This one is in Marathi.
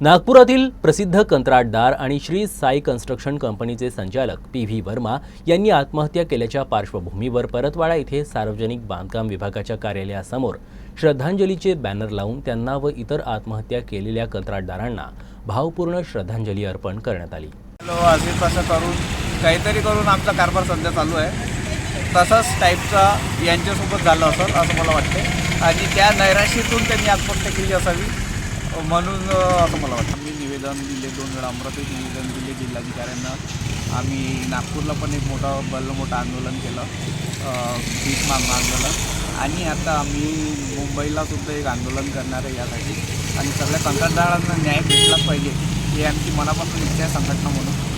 नागपुरातील प्रसिद्ध कंत्राटदार आणि श्री साई कन्स्ट्रक्शन कंपनीचे संचालक पी व्ही वर्मा यांनी आत्महत्या केल्याच्या पार्श्वभूमीवर परतवाडा इथे सार्वजनिक बांधकाम विभागाच्या कार्यालयासमोर श्रद्धांजलीचे बॅनर लावून त्यांना व इतर आत्महत्या केलेल्या कंत्राटदारांना भावपूर्ण श्रद्धांजली अर्पण करण्यात आली. करून काहीतरी करून आमचा कारभार सध्या चालू आहे. तसंच टाईपचा यांच्यासोबत झालं असेल असं मला वाटते आणि त्या नैराशीतून त्यांनी आत्महत्या केली असावी. म्हणून असं मला वाटतं. मी निवेदन दिले दोन वेळा अमरावतीत निवेदन दिले जिल्हाधिकाऱ्यांना. आम्ही नागपूरला पण एक मोठं बल मोठं आंदोलन केलं भीक मागणं आंदोलन. आणि आता आम्ही मुंबईला सुद्धा एक आंदोलन करणार आहे यासाठी. आणि सगळ्या कंत्राटदारांना न्याय भेटलाच पाहिजे ही आमची मनापासून इच्छा आहे संघटना म्हणून.